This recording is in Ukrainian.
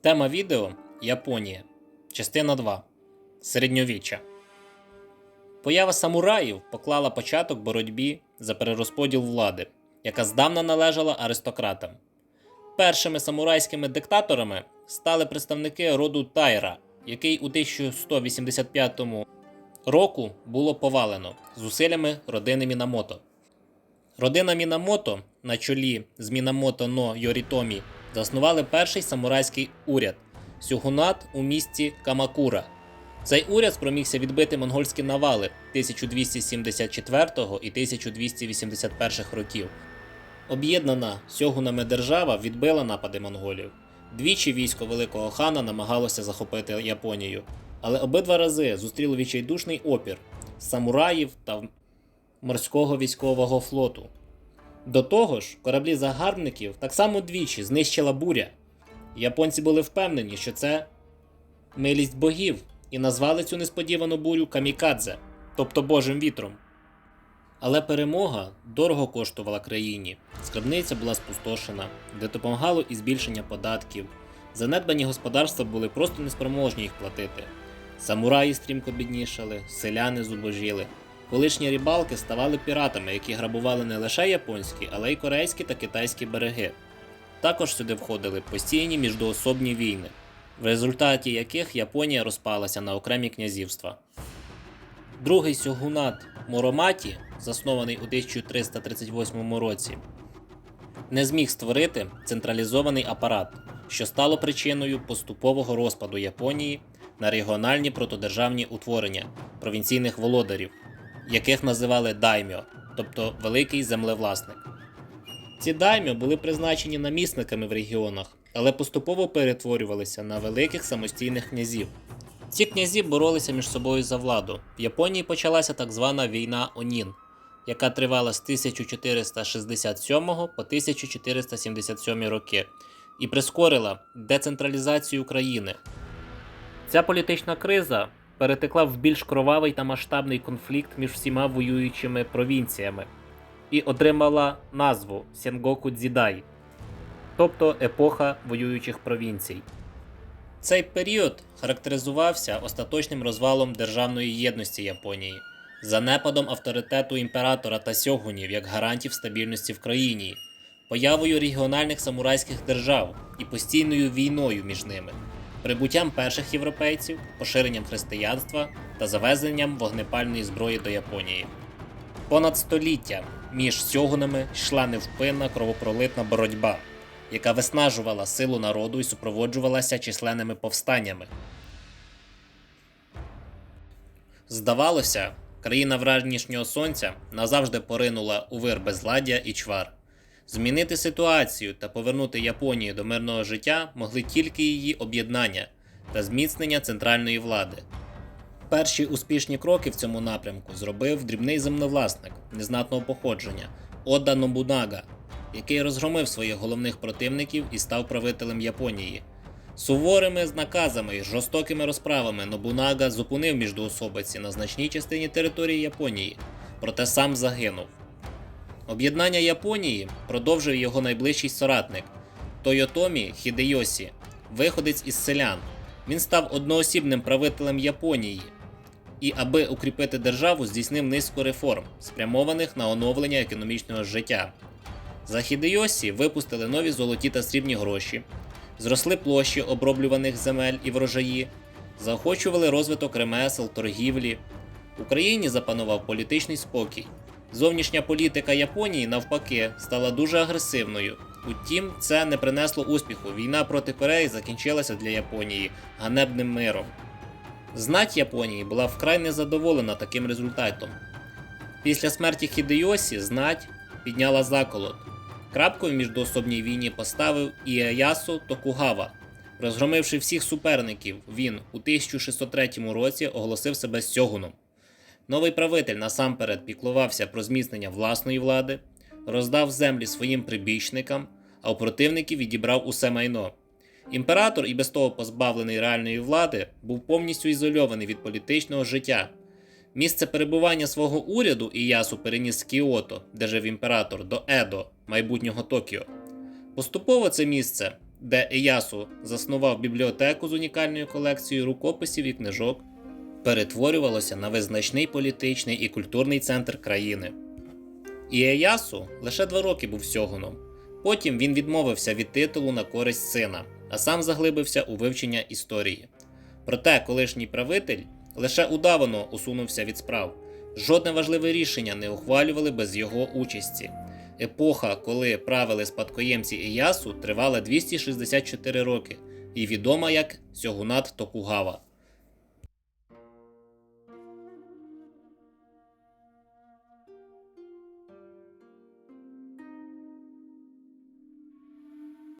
Тема відео Японія. Частина 2. Середньовіччя. Поява самураїв поклала початок боротьбі за перерозподіл влади, яка здавна належала аристократам. Першими самурайськими диктаторами стали представники роду Тайра, який у 1185 року було повалено зусиллями родини Мінамото. Родина Мінамото на чолі з Мінамото но Йорітомі заснували перший самурайський уряд Сюгунат у місті Камакура. Цей уряд спромігся відбити монгольські навали 1274 і 1281 років. Об'єднана сьогунами держава відбила напади монголів. Двічі військо Великого хана намагалося захопити Японію, але обидва рази зустріло відчайдушний опір самураїв та морського військового флоту. До того ж, кораблі загарбників так само двічі знищила буря. Японці були впевнені, що це милість богів, і назвали цю несподівану бурю камікадзе, тобто Божим вітром. Але перемога дорого коштувала країні. Скарбниця була спустошена, де допомагало і збільшення податків. Занедбані господарства були просто неспроможні їх платити. Самураї стрімко біднішали, селяни зубожіли. Колишні рибалки ставали піратами, які грабували не лише японські, але й корейські та китайські береги. Також сюди входили постійні міждоособні війни, в результаті яких Японія розпалася на окремі князівства. Другий сьогунат Мороматі, заснований у 1338 році, не зміг створити централізований апарат, що стало причиною поступового розпаду Японії на регіональні протодержавні утворення провінційних володарів, яких називали даймьо, тобто великий землевласник. Ці даймьо були призначені намісниками в регіонах, але поступово перетворювалися на великих самостійних князів. Ці князі боролися між собою за владу. В Японії почалася так звана війна Онін, яка тривала з 1467 по 1477 роки і прискорила децентралізацію країни. Ця політична криза перетекла в більш кровавий та масштабний конфлікт між всіма воюючими провінціями і отримала назву Сенгоку Дзідай, тобто епоха воюючих провінцій. Цей період характеризувався остаточним розвалом державної єдності Японії, занепадом авторитету імператора та сьогунів як гарантів стабільності в країні, появою регіональних самурайських держав і постійною війною між ними, прибуттям перших європейців, поширенням християнства та завезенням вогнепальної зброї до Японії. Понад століття між сьогунами йшла невпинна кровопролитна боротьба, яка виснажувала силу народу і супроводжувалася численними повстаннями. Здавалося, країна вранішнього сонця назавжди поринула у вир безладдя і чвар. Змінити ситуацію та повернути Японію до мирного життя могли тільки її об'єднання та зміцнення центральної влади. Перші успішні кроки в цьому напрямку зробив дрібний землевласник незнатного походження Ода Нобунага, який розгромив своїх головних противників і став правителем Японії. Суворими наказами і жорстокими розправами Нобунага зупинив міждоособиці на значній частині території Японії, проте сам загинув. Об'єднання Японії продовжив його найближчий соратник Тойотомі Хідейосі, виходець із селян. Він став одноосібним правителем Японії і, аби укріпити державу, здійснив низку реформ, спрямованих на оновлення економічного життя. За Хідейосі випустили нові золоті та срібні гроші, зросли площі оброблюваних земель і врожаї, заохочували розвиток ремесел, торгівлі. В Україні запанував політичний спокій. Зовнішня політика Японії, навпаки, стала дуже агресивною. Утім, це не принесло успіху. Війна проти Кореї закінчилася для Японії ганебним миром. Знать Японії була вкрай незадоволена таким результатом. Після смерті Хідейосі знать підняла заколот. Крапкою в міждоособній війні поставив Іеясу Токугава. Розгромивши всіх суперників, він у 1603 році оголосив себе сьогуном. Новий правитель насамперед піклувався про зміцнення власної влади, роздав землі своїм прибічникам, а у противників відібрав усе майно. Імператор, і без того позбавлений реальної влади, був повністю ізольований від політичного життя. Місце перебування свого уряду Іясу переніс з Кіото, де жив імператор, до Едо, майбутнього Токіо. Поступово це місце де Иясу заснував бібліотеку з унікальною колекцією рукописів і книжок, перетворювалося на визначний політичний і культурний центр країни. Іеясу лише два роки був сьогуном. Потім він відмовився від титулу на користь сина, а сам заглибився у вивчення історії. Проте колишній правитель лише удавано усунувся від справ. Жодне важливе рішення не ухвалювали без його участі. Епоха, коли правили спадкоємці Іясу, тривала 264 роки і відома як Сьогунат Токугава.